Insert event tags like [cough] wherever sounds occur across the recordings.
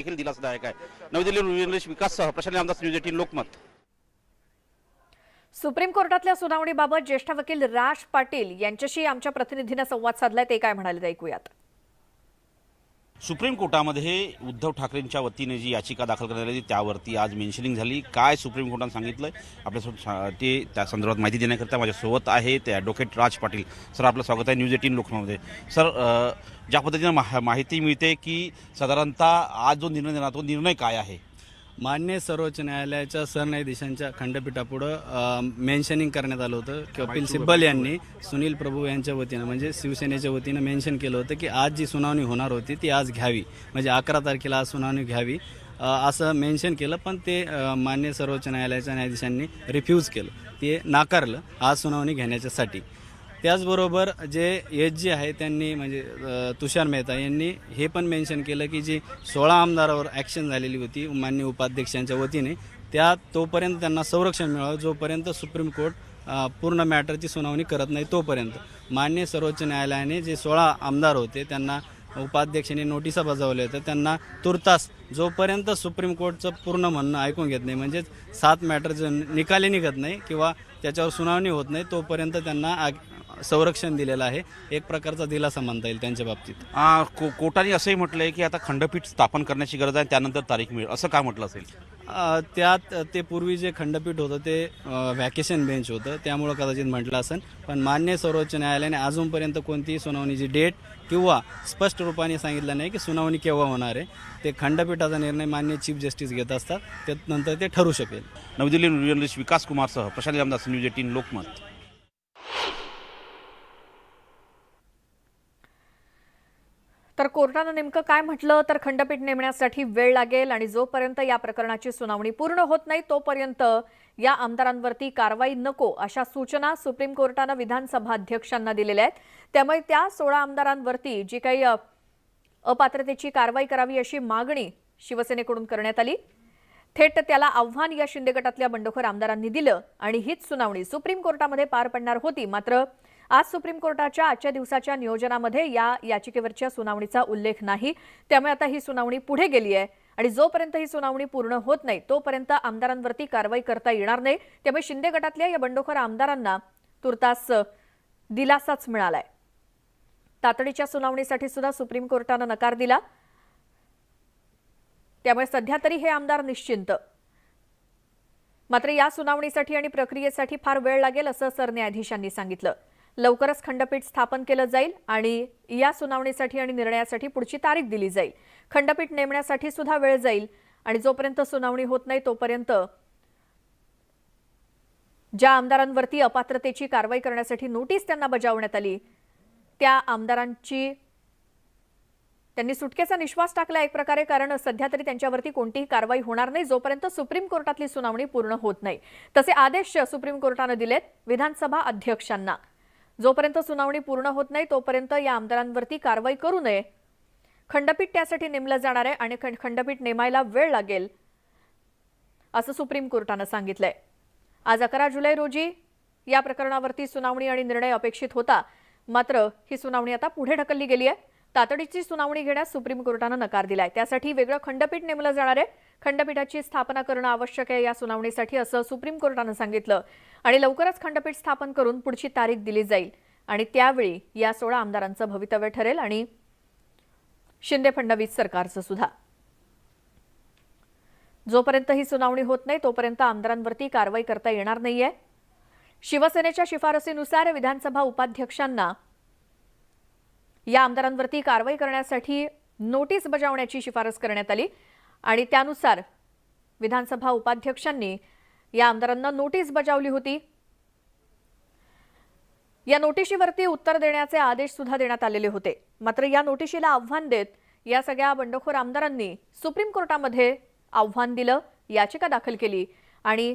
देखील दिलासादायक आहे. नवी Delhi विकाससह Prashant Amdar news eighteen Lokmat. Supreme कोर्टातल्या सुनावणीबाबत ज्येष्ठ वकील राज पाटील यांच्याशी आमच्या प्रतिनिधीनं संवाद साधलाय ते काय म्हणाले ऐकूयात. सुप्रीम कोर्टामध्ये उद्धव ठाकरेंच्या वतीने जी याचिका दाखल करण्यात आली त्यावरती आज मेन्शनिंग झाली. काय सुप्रीम कोर्टाने आहे आपल्यासोबत सा- ते त्या संदर्भात माहिती देण्याकरिता माझ्यासोबत आहे ते ॲडव्होकेट राज पाटील. सर आपलं स्वागत आहे न्यूज एटीन लोकमध्ये सर ज्या पद्धतीनं मा- माहिती मिळते की साधारणतः आज जो निर्णय देणार तो निर्णय काय आहे? मान्य सर्वोच्च न्यायालयाच्या सरन्यायाधीशांच्या खंडपीठापुढं मेन्शनिंग करण्यात आलं होतं कपिल सिब्बल यांनी सुनील प्रभू यांच्या वतीनं म्हणजे शिवसेनेच्या वतीनं मेन्शन केलं होतं की आज जी सुनावणी होणार होती ती आज घ्यावी. म्हणजे अकरा तारखेला आज सुनावणी घ्यावी. असं मेन्शन केलं पण ते मान्य सर्वोच्च न्यायालयाच्या न्यायाधीशांनी रिफ्यूज केलं. ते नाकारलं आज सुनावणी घेण्याच्यासाठी. त्याचबरोबर जे एच जी आहे त्यांनी म्हणजे तुषार मेहता यांनी हे पण मेन्शन केलं की जी सोळा आमदारावर ॲक्शन झालेली होती मान्य उपाध्यक्षांच्या वतीने त्या तोपर्यंत त्यांना संरक्षण मिळावं जोपर्यंत सुप्रीम कोर्ट पूर्ण मॅटरची सुनावणी करत नाही तोपर्यंत. मान्य सर्वोच्च न्यायालयाने जे सोळा आमदार होते त्यांना उपाध्यक्षांनी नोटिसा बजावल्या होत्या त्यांना तुर्तास जोपर्यंत सुप्रीम कोर्टचं पूर्ण म्हणणं ऐकून घेत नाही म्हणजेच सात मॅटर जे निकाली निघत नाही किंवा त्याच्यावर सुनावणी होत नाही तोपर्यंत त्यांना आग- संरक्षण दिलेलं आहे. एक प्रकारचा दिलासा म्हणता येईल त्यांच्या बाबतीत. आ, को कोर्टाने असंही म्हटलंय की आता खंडपीठ स्थापन करण्याची गरज आहे त्यानंतर तारीख मिळेल. असं का म्हटलं असेल? अ, त्यात ते पूर्वी जे खंडपीठ होतं ते व्हॅकेशन बेंच होतं. त्यामुळं कदाचित म्हटलं असेल. पण मान्य सर्वोच्च न्यायालयाने अजूनपर्यंत कोणतीही सुनावणीची डेट किंवा स्पष्ट रूपाने सांगितलं नाही की सुनावणी केव्हा होणार आहे. ते खंडपीठाचा निर्णय मान्य चीफ जस्टिस घेत असतात. त्यानंतर ते ठरू शकेल. नवी दिल्ली जर्नलिस्ट विकास कुमारसह प्रशांत आमदार न्यूज एटीन लोकमत. तर कोर्टानं नेमकं काय म्हटलं? तर खंडपीठ नेमण्यासाठी वेळ लागेल आणि जोपर्यंत या प्रकरणाची सुनावणी पूर्ण होत नाही तोपर्यंत या आमदारांवरती कारवाई नको अशा सूचना सुप्रीम कोर्टानं विधानसभा अध्यक्षांना दिलेल्या आहेत. त्यामुळे त्या सोळा आमदारांवरती जी काही अपात्रतेची कारवाई करावी अशी मागणी शिवसेनेकडून करण्यात आली. थेट त्याला आव्हान या शिंदे गटातल्या बंडखोर आमदारांनी दिलं आणि हीच सुनावणी सुप्रीम कोर्टामध्ये पार पडणार होती. मात्र आज सुप्रीम कोर्टाच्या आजच्या दिवसाच्या नियोजनामध्ये या याचिकेवरच्या सुनावणीचा उल्लेख नाही. त्यामुळे आता ही सुनावणी पुढे गेली आहे आणि जोपर्यंत ही सुनावणी पूर्ण होत नाही तोपर्यंत आमदारांवरती कारवाई करता येणार नाही. त्यामुळे शिंदे गटातल्या या बंडखोर आमदारांना तुर्तास दिलासाच मिळालाय. तातडीच्या सुनावणीसाठी सुद्धा सुप्रीम कोर्टानं नकार दिला. त्यामुळे सध्या तरी हे आमदार निश्चिंत. मात्र या सुनावणीसाठी आणि प्रक्रियेसाठी फार वेळ लागेल असं सरन्यायाधीशांनी सांगितलं. लवकरच खंडपीठ स्थापन केलं जाईल आणि या सुनावणीसाठी आणि निर्णयासाठी पुढची तारीख दिली जाईल. खंडपीठ नेमण्यासाठी सुद्धा वेळ जाईल आणि जोपर्यंत सुनावणी होत नाही तोपर्यंत ज्या आमदारांवरती अपात्रतेची कारवाई करण्यासाठी नोटीस त्यांना बजावण्यात आली त्या आमदारांची त्यांनी सुटकेचा निश्वास टाकला एक प्रकारे कारण सध्या तरी त्यांच्यावरती कोणतीही कारवाई होणार नाही जोपर्यंत सुप्रीम कोर्टातली सुनावणी पूर्ण होत नाही. तसे आदेश सुप्रीम कोर्टानं दिलेत विधानसभा अध्यक्षांना. जोपर्यंत सुनावणी पूर्ण होत नाही तोपर्यंत या आमदारांवरती कारवाई करू नये. खंडपीठ त्यासाठी नेमलं जाणार आहे आणि खंड- खंडपीठ नेमायला वेळ लागेल असं सुप्रीम कोर्टानं सांगितलंय. आज अकरा जुलै रोजी या प्रकरणावरती सुनावणी आणि निर्णय अपेक्षित होता. मात्र ही सुनावणी आता पुढे ढकलली गेली आहे. तातडीची सुनावणी घेण्यास सुप्रीम कोर्टानं नकार दिलाय. त्यासाठी वेगळं खंडपीठ नेमलं जाणार आहे. खंडपीठाची स्थापना करणं आवश्यक आहे या सुनावणीसाठी असं सुप्रीम कोर्टानं सांगितलं. आणि लवकरच खंडपीठ स्थापन करून पुढची तारीख दिली जाईल. आणि त्यावेळी या सोळा आमदारांचं भवितव्य ठरेल आणि शिंदे फडणवीस सरकारचं सुद्धा. जोपर्यंत ही सुनावणी होत नाही तोपर्यंत आमदारांवरती कारवाई करता येणार नाहीये. शिवसेनेच्या शिफारसीनुसार विधानसभा उपाध्यक्षांना या आमदारांवरती कारवाई करण्यासाठी नोटीस बजावण्याची शिफारस करण्यात आली आणि त्यानुसार विधानसभा उपाध्यक्षांनी या आमदारांना नोटीस बजावली होती. या नोटिशीवरती उत्तर देण्याचे आदेश सुद्धा देण्यात आलेले होते. मात्र या नोटिशीला आव्हान देत या सगळ्या बंडखोर आमदारांनी सुप्रीम कोर्टामध्ये आव्हान दिलं याचिका दाखल केली आणि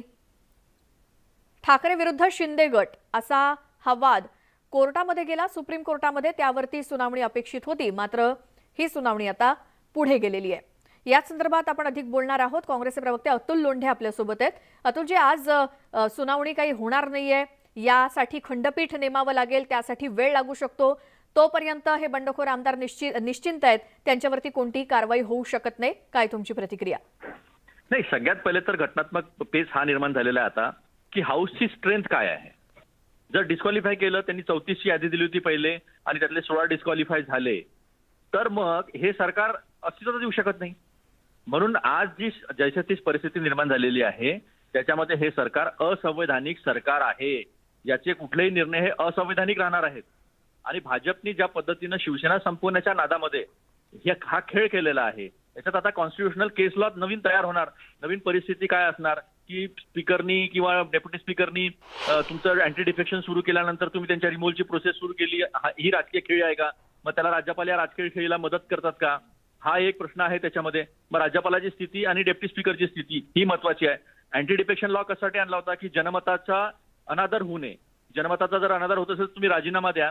ठाकरे विरुद्ध शिंदे गट असा हा वाद कोर्टामध्ये गेला सुप्रीम कोर्टामध्ये त्यावरती सुनावणी अपेक्षित होती. मात्र ही सुनावणी आता पुढे गेलेली आहे. या संदर्भात आपण अधिक बोलणार आहोत. काँग्रेसचे प्रवक्ते अतुल लोंढे आपल्यासोबत आहेत. अतुलजी आज सुनावणी काही होणार नाहीये. यासाठी खंडपीठ नेमावं लागेल त्यासाठी वेळ लागू शकतो. तोपर्यंत हे बंडखोर आमदार निश्चित निश्चिंत आहेत. त्यांच्यावरती कोणतीही कारवाई होऊ शकत नाही. काय तुमची प्रतिक्रिया? नाही सगळ्यात पहिले तर घटनात्मक पेच हा निर्माण झालेला आहे आता. की हाऊसची स्ट्रेंथ काय आहे? जर डिस्क्वालिफाय केलं त्यांनी चौतीसची यादी दिली होती पहिले आणि त्यातले सोळा डिस्क्वालिफाय झाले. तर मग हे सरकार अस्तित्वात येऊ शकत नाही. म्हणून आज जी जैसे तीच परिस्थिती निर्माण झालेली आहे त्याच्यामध्ये हे सरकार असंवैधानिक सरकार आहे. याचे कुठलेही निर्णय हे असंवैधानिक राहणार आहेत. आणि भाजपनी ज्या पद्धतीनं शिवसेना संपवण्याच्या नादामध्ये हे हा खेळ केलेला आहे याच्यात आता कॉन्स्टिट्युशनल केस लॉ नवीन तयार होणार. नवीन परिस्थिती काय असणार? की स्पीकरनी किंवा डेप्युटी स्पीकरनी तुमचं अँटी डिफेक्शन सुरू केल्यानंतर तुम्ही त्यांच्या रिमोलची प्रोसेस सुरू केली. ही राजकीय खेळी आहे का? मग त्याला राज्यपाल या राजकीय खेळीला मदत करतात का? हा एक प्रश्न आहे त्याच्यामध्ये. मग राज्यपालाची स्थिती आणि डेप्युटी स्पीकरची स्थिती ही महत्वाची आहे. अँटी डिफेक्शन लॉ कशासाठी आणला होता की जनमताचा अनादर होऊ नये. जनमताचा जर अनादर होत असेल तर तुम्ही राजीनामा द्या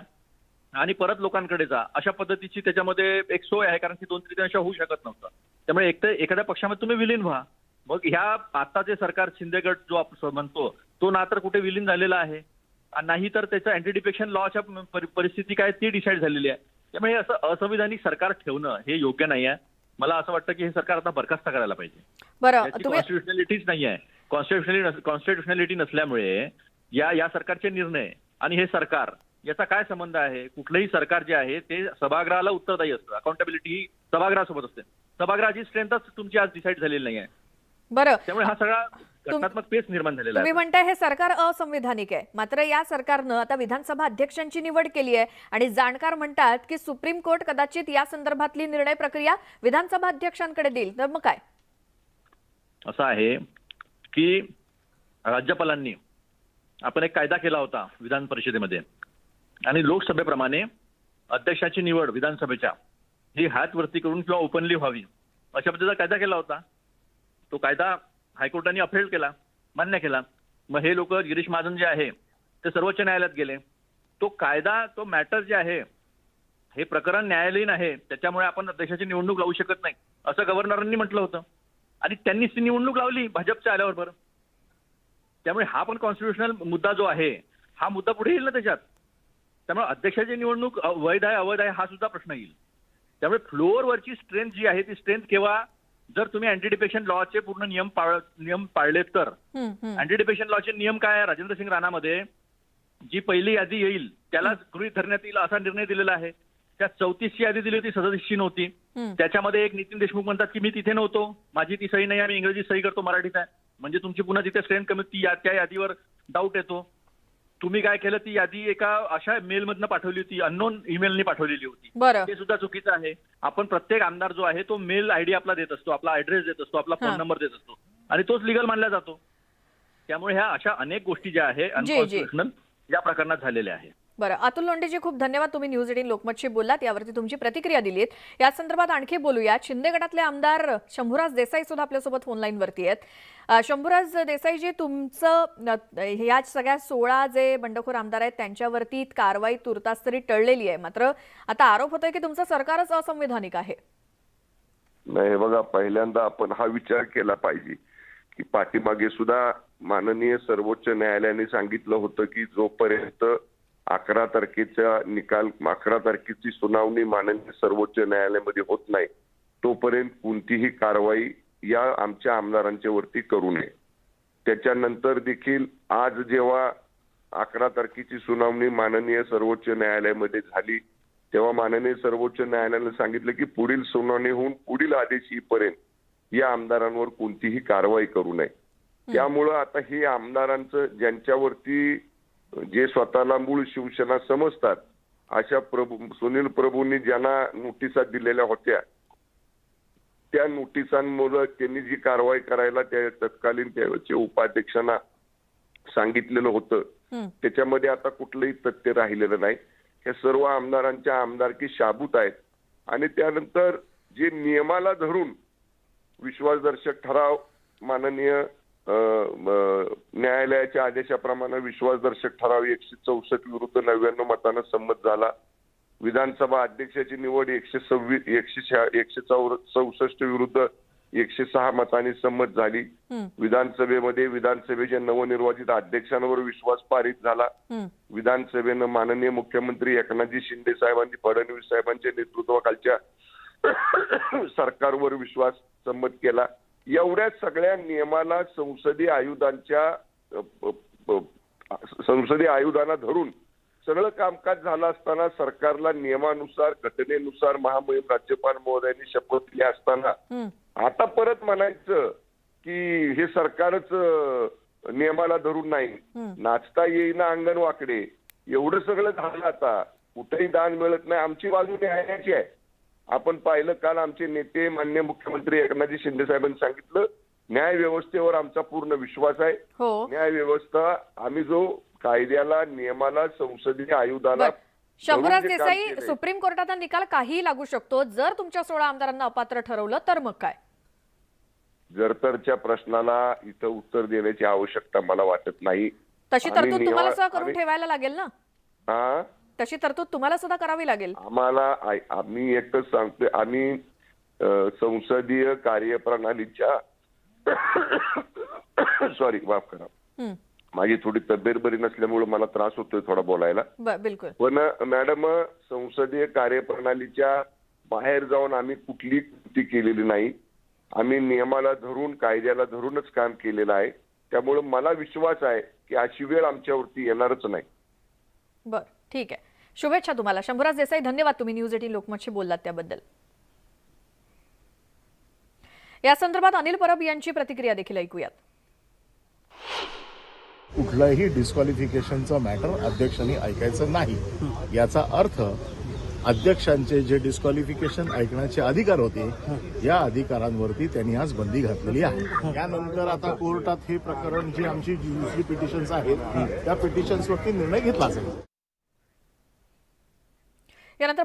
आणि परत लोकांकडे जा. अशा पद्धतीची त्याच्यामध्ये एक सोय आहे कारण की दोन तृतीयांश होऊ शकत नव्हतं त्यामुळे एक तर एखाद्या पक्षामध्ये तुम्ही विलीन व्हा. मग ह्या आता जे सरकार शिंदे गट जो आपण म्हणतो तो ना तर कुठे विलीन झालेला आहे? आणि नाही तर त्याचं अँटी डिफेक्शन लॉच्या परि- परिस्थिती काय ती डिसाईड झालेली आहे. त्यामुळे असं असंविधानिक सरकार ठेवणं हे योग्य नाही आहे. मला असं वाटतं की हे सरकार आता बरखास्त करायला पाहिजे. बरं कॉन्स्टिट्युशनलिटीच नाही आहे. कॉन्स्टिट्युशनलिटी कॉन्स्टिट्युशनलिटी नसल्यामुळे या या सरकारचे निर्णय आणि हे सरकार याचा काय संबंध आहे? कुठलंही सरकार जे आहे ते सभागृहाला उत्तरदायी असतं. अकाउंटेबिलिटी ही सभागृहासोबत असते. सभागृहाची स्ट्रेंथच तुमची आज डिसाईड झालेली नाही आहे. बरं. त्यामुळे हा सगळा घटनात्मक पेच निर्माण झालेला तुम्ही म्हणताय हे सरकार असंविधानिक आहे. मात्र या सरकारनं आता विधानसभा अध्यक्षांची निवड केली आहे आणि जाणकार म्हणतात की सुप्रीम कोर्ट कदाचित या संदर्भातली निर्णय प्रक्रिया विधानसभा अध्यक्षांकडे देईल. तर मग काय? असं आहे की राज्यपालांनी आपण एक कायदा केला होता विधान परिषदेमध्ये आणि लोकसभेप्रमाणे अध्यक्षाची निवड विधानसभेच्या ही हात वरती करून किंवा ओपनली व्हावी अशा पद्धतीचा कायदा केला होता. तो कायदा हायकोर्टाने अपहेल केला मान्य केला. मग हे लोक गिरीश महाजन जे आहे ते सर्वोच्च न्यायालयात गेले. तो कायदा तो मॅटर जे आहे हे प्रकरण न्यायालयीन आहे त्याच्यामुळे आपण देशाची निवडणूक लावू शकत नाही असं गव्हर्नरांनी म्हटलं होतं. आणि त्यांनीच ती निवडणूक लावली भाजपच्या आल्यावर बरं त्यामुळे हा पण कॉन्स्टिट्युशनल मुद्दा जो आहे हा मुद्दा पुढे येईल ना त्याच्यात त्यामुळे अध्यक्षाची निवडणूक वैध आहे अवैध आहे हा सुद्धा प्रश्न येईल. त्यामुळे फ्लोअरवरची स्ट्रेंथ जी आहे ती स्ट्रेंथ केव्हा जर तुम्ही अँटी डिफेक्शन लॉचे पूर्ण नियम पाळ नियम पाळले तर. अँटी डिफेक्शन लॉचे नियम काय आहे? राजेंद्र सिंग राणामध्ये जी पहिली यादी येईल त्यालाच गृहीत धरण्यात येईल असा निर्णय दिलेला आहे. त्यात चौतीसची यादी दिली होती सदतीसची नव्हती. त्याच्यामध्ये एक नितीन देशमुख म्हणतात की मी तिथे नव्हतो. माझी ती सही नाही मी इंग्रजी सही करतो मराठीत आहे. म्हणजे तुमची पुन्हा तिथे स्ट्रेंथ कमी ती या- त्या यादीवर डाऊट येतो. तुम्ही काय केलं ती यादी एका अशा मेलमधनं पाठवली होती अननोन ईमेलनी पाठवलेली होती. बरं. ते सुद्धा चुकीचं आहे. आपण प्रत्येक आमदार जो आहे तो मेल आयडी आपला देत असतो आपला ऍड्रेस देत असतो आपला. फोन नंबर देत असतो. आणि तोच लिगल मानला जातो. त्यामुळे ह्या अशा अनेक गोष्टी ज्या आहे. अनकॉन्स्टिट्युशनल या प्रकरणात झालेल्या आहेत. बरं अतुल लोंडेजी खूप धन्यवाद तुम्ही न्यूज एटीन लोकमतशी बोललात. यावरती तुमची प्रतिक्रिया दिलीत. या संदर्भात आणखी बोलूया. शिंदे गटातले आमदार शंभूराज देसाई सुद्धा आपल्यासोबत फोनलाईनवरती आहेत. अ, शंभूराज देसाईजी तुमचं या ह्या सगळ्या सोळा जे बंडखोर आमदार आहेत त्यांच्यावरती कारवाई तुर्तास तरी टळलेली आहे. मात्र आता आरोप होतोय की तुमचं सरकारच असंविधानिक आहे. नाही बघा पहिल्यांदा आपण हा विचार केला पाहिजे की पाठीमागे सुद्धा माननीय सर्वोच्च न्यायालयाने सांगितलं होतं की जोपर्यंत अकरा तारखेचा निकाल अकरा तारखेची सुनावणी माननीय सर्वोच्च न्यायालयामध्ये होत नाही तोपर्यंत कोणतीही कारवाई या आमच्या आमदारांच्या वरती करू नये. त्याच्यानंतर देखील आज जेव्हा अकरा तारखेची सुनावणी माननीय सर्वोच्च न्यायालयामध्ये झाली तेव्हा माननीय सर्वोच्च न्यायालयाने सांगितलं की पुढील सुनावणी होऊन पुढील आदेश येईपर्यंत या आमदारांवर कोणतीही कारवाई करू नये. त्यामुळं आता हे आमदारांचं ज्यांच्यावरती जे स्वतःला मूळ शिवसेना समजतात अशा प्रभू सुनील प्रभूंनी ज्यांना नोटिसा दिलेल्या होत्या त्या नोटिसांमुळे त्यांनी जी कारवाई करायला त्या तत्कालीन त्याचे उपाध्यक्षांना सांगितलेलं होतं. त्याच्यामध्ये आता कुठलंही तथ्य राहिलेलं नाही. हे सर्व आमदारांच्या आमदारकी शाबूत आहेत. आणि त्यानंतर जे नियमाला धरून विश्वासदर्शक ठराव माननीय न्यायालयाच्या आदेशाप्रमाणे विश्वासदर्शक ठराव एकशे चौसष्ट विरुद्ध नव्याण्णव मतानं संमत झाला. विधानसभा अध्यक्षाची निवड एकशे सव्वीस एकशे एकशे चौसष्ट विरुद्ध एकशे सहा मतांनी संमत झाली. विधानसभेमध्ये विधानसभेच्या नवनिर्वाचित अध्यक्षांवर विश्वास पारित झाला. विधानसभेनं माननीय मुख्यमंत्री एकनाथजी शिंदे साहेबांनी फडणवीस साहेबांच्या नेतृत्वाखालच्या [coughs] सरकारवर विश्वास संमत केला. एवढ्या सगळ्या नियमाला संसदीय आयुधांच्या संसदीय आयुधांना धरून सगळं कामकाज झालं असताना सरकारला नियमानुसार घटनेनुसार महामहिम राज्यपाल महोदयांनी शपथ दिली असताना. आता परत म्हणायचं की हे सरकारच नियमाला धरून नाही. नाचता येईना अंगण वाकडे एवढं सगळं झालं आता. कुठेही दान मिळत नाही. आमची बाजू न्यायाची आहे. आपण पाहिलं काल आमचे नेते मान्य मुख्यमंत्री एकनाथजी शिंदे साहेबांनी सांगितलं न्याय व्यवस्थेवर आमचा पूर्ण विश्वास आहे. हो. न्याय व्यवस्था आम्ही जो कायद्याला नियमाला संसदीय आयुधाला बर. शंभूराज धरून जे काम देसाई केलंय, सुप्रीम कोर्टाचा निकाल काहीही लागू शकतो. जर तुमच्या सोळा आमदारांना अपात्र ठरवलं तर मग काय? जर तरच्या प्रश्नाला इथं उत्तर देण्याची आवश्यकता मला वाटत नाही. तशी आम्ही तरतूद तुम्हाला निवा- सुद्धा करून आम्ही- ठेवायला लागेल ना? हा? तशी तरतूद तुम्हाला सुद्धा करावी लागेल. आम्हाला आम्ही एकच सांगतोय आम्ही संसदीय कार्यप्रणालीच्या सॉरी माफ करा. माझी थोडी तब्येत बरी नसल्यामुळे मला त्रास होतोय थोडा बोलायला. ब- बिलकुल. पण मॅडम संसदीय कार्यप्रणालीच्या बाहेर जाऊन आम्ही कुठली कृती केलेली नाही. आम्ही नियमाला धरून कायद्याला धरूनच काम केलेलं आहे. त्यामुळे मला विश्वास आहे की अशी वेळ आमच्यावरती येणारच नाही. बर. ठीक आहे. शुभेच्छा तुम्हाला. शंभूराज देसाई धन्यवाद तुम्ही न्यूज एटीन लोकमतशी बोललात त्याबद्दल. या संदर्भात अनिल परब यांची प्रतिक्रिया देखील ऐकूयात. कुठलंही डिस्क्वालिफिकेशनचं मॅटर अध्यक्षांनी ऐकायचं नाही. याचा अर्थ अध्यक्षांचे जे डिस्क्वालिफिकेशन ऐकण्याचे अधिकार होते या अधिकारांवरती त्यांनी आज बंदी घातलेली आहे. त्यानंतर आता कोर्टात हे प्रकरण जी आमची जी दुसरी पिटिशन्स आहेत त्या पिटिशन्सवरती निर्णय घेतला जाईल यानंतर